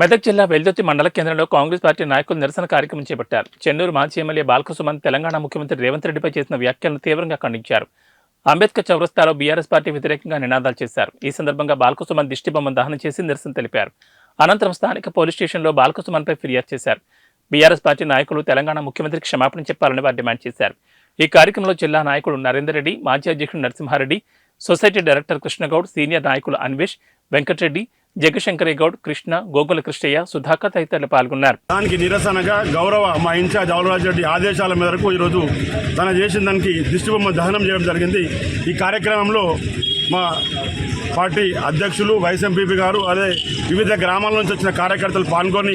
మెదక్ జిల్లా వెల్దుర్తి మండల కేంద్రంలో కాంగ్రెస్ పార్టీ నాయకులు నిరసన కార్యక్రమం చేపట్టారు. చెన్నూరు మాజీ ఎమ్మెల్యే బాలకృష్ణ తెలంగాణ ముఖ్యమంత్రి రేవంత్ రెడ్డిపై చేసిన వ్యాఖ్యలను తీవ్రంగా ఖండించారు. అంబేద్కర్ చౌరస్తాలో బీఆర్ఎస్ పార్టీ వ్యతిరేకంగా నినాదాలు చేశారు. ఈ సందర్భంగా బాలకృష్ణ దిష్టిబొమ్మను దహనం చేసి నిరసన తెలిపారు. అనంతరం స్థానిక పోలీస్ స్టేషన్లో బాలకృష్ణపై ఫిర్యాదు చేశారు. బీఆర్ఎస్ పార్టీ నాయకులు తెలంగాణ ముఖ్యమంత్రికి క్షమాపణ చెప్పాలని వారు డిమాండ్ చేశారు. ఈ కార్యక్రమంలో జిల్లా నాయకుడు నరేందర్ రెడ్డి మాజీ అధ్యక్షుడు Narasimhareddy society director Krishnagoud senior నాయకులు అన్వేష్ వెంకటరెడ్డి జగశంకరే గౌడ్ కృష్ణ గోకుల కృష్ణయ్య సుధాకర్ తదితరులు పాల్గొన్నారు. దానికి నిరసనగా గౌరవ మా ఇన్ఛార్జ్ అవలరాజు రెడ్డి ఆదేశాల మేరకు ఈరోజు తన చేసిన దానికి దిష్టిబొమ్మ దహనం చేయడం జరిగింది. ఈ కార్యక్రమంలో మా పార్టీ అధ్యక్షులు వైఎస్ఎంపీపీ గారు అదే వివిధ గ్రామాల నుంచి వచ్చిన కార్యకర్తలు పాల్గొని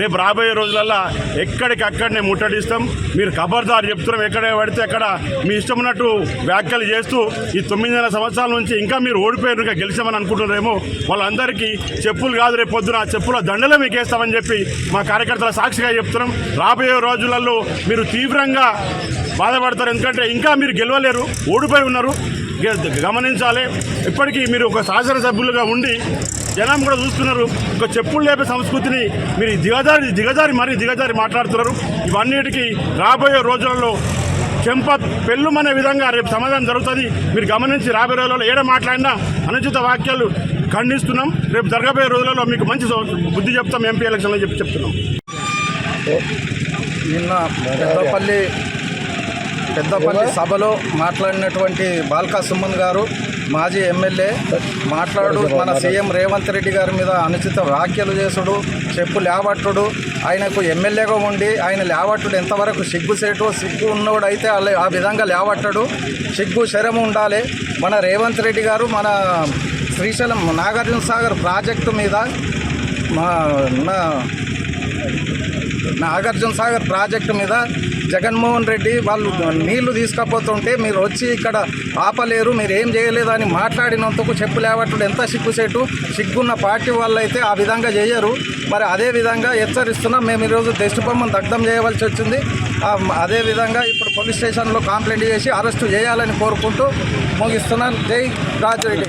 రేపు రాబోయే రోజులల్లో ఎక్కడికక్కడనే ముట్టడిస్తాం. మీరు ఖబర్దారు చెప్తున్నాం ఎక్కడ పడితే అక్కడ మీ ఇష్టం ఉన్నట్టు వ్యాఖ్యలు చేస్తూ ఈ తొమ్మిదిన్నర సంవత్సరాల నుంచి ఇంకా మీరు ఓడిపోయారు ఇంకా గెలిచామని అనుకుంటున్నారేమో. వాళ్ళందరికీ చెప్పులు కాదు రేపు పొద్దున చెప్పుల దండలే మీకు వేస్తామని చెప్పి మా కార్యకర్తల సాక్షిగా చెప్తున్నాం. రాబోయే రోజులలో మీరు తీవ్రంగా బాధపడతారు. ఎందుకంటే ఇంకా మీరు గెలవలేరు ఓడిపోయి ఉన్నారు. గమనించాలి. ఇప్పటికీ మీరు ఒక శాసనసభ్యులుగా ఉండి జనం కూడా చూస్తున్నారు. ఒక చెప్పులు లేపే సంస్కృతిని మీరు దిగజారి దిగజారి మరీ దిగజారి మాట్లాడుతున్నారు. ఇవన్నిటికీ రాబోయే రోజులలో చెంప పెళ్ళుమనే విధంగా రేపు సమాధానం జరుగుతుంది. మీరు గమనించి రాబోయే రోజులలో ఏడ మాట్లాడినా అనుచిత వాక్యాలు ఖండిస్తున్నాం. రేపు జరగబోయే రోజులలో మీకు మంచి బుద్ధి చెప్తాం. ఎంపీ ఎలక్షన్లో చెప్పి చెప్తున్నాం. నిన్న పెద్దపల్లి పెద్దపల్లి సభలో మాట్లాడినటువంటి బాల్కా సుమన్ గారు మాజీ ఎమ్మెల్యే మాట్లాడు మన సీఎం రేవంత్ రెడ్డి గారి మీద అనుచిత వ్యాఖ్యలు చేసుడు చెప్పు లేవట్టుడు ఆయనకు ఎమ్మెల్యేగా ఉండి ఆయన లేవట్టుడు ఎంతవరకు సిగ్గుసేటు సిగ్గు ఉన్నోడు అయితే ఆ విధంగా లేవట్టడు. సిగ్గు శరము ఉండాలి. మన రేవంత్ రెడ్డి గారు మన శ్రీశైలం నాగార్జున సాగర్ ప్రాజెక్టు మీద మా నాగార్జున సాగర్ ప్రాజెక్టు మీద జగన్మోహన్ రెడ్డి వాళ్ళు నీళ్ళు తీసుకపోతుంటే మీరు వచ్చి ఇక్కడ ఆపలేరు మీరు ఏం చేయలేదు అని మాట్లాడినందుకు చెప్పు లేవట్టుడు ఎంత సిగ్గుసేటు సిగ్గున్న పార్టీ వాళ్ళు అయితే ఆ విధంగా చేయరు. మరి అదే విధంగా హెచ్చరిస్తున్నాం. మేము ఈరోజు దృష్టిబొమ్మను దగ్ధం చేయవలసి వచ్చింది. అదే విధంగా ఇప్పుడు పోలీస్ స్టేషన్లో కంప్లైంట్ చేసి అరెస్టు చేయాలని కోరుకుంటూ ముగిస్తున్నాను. జై రాజరెడ్డి.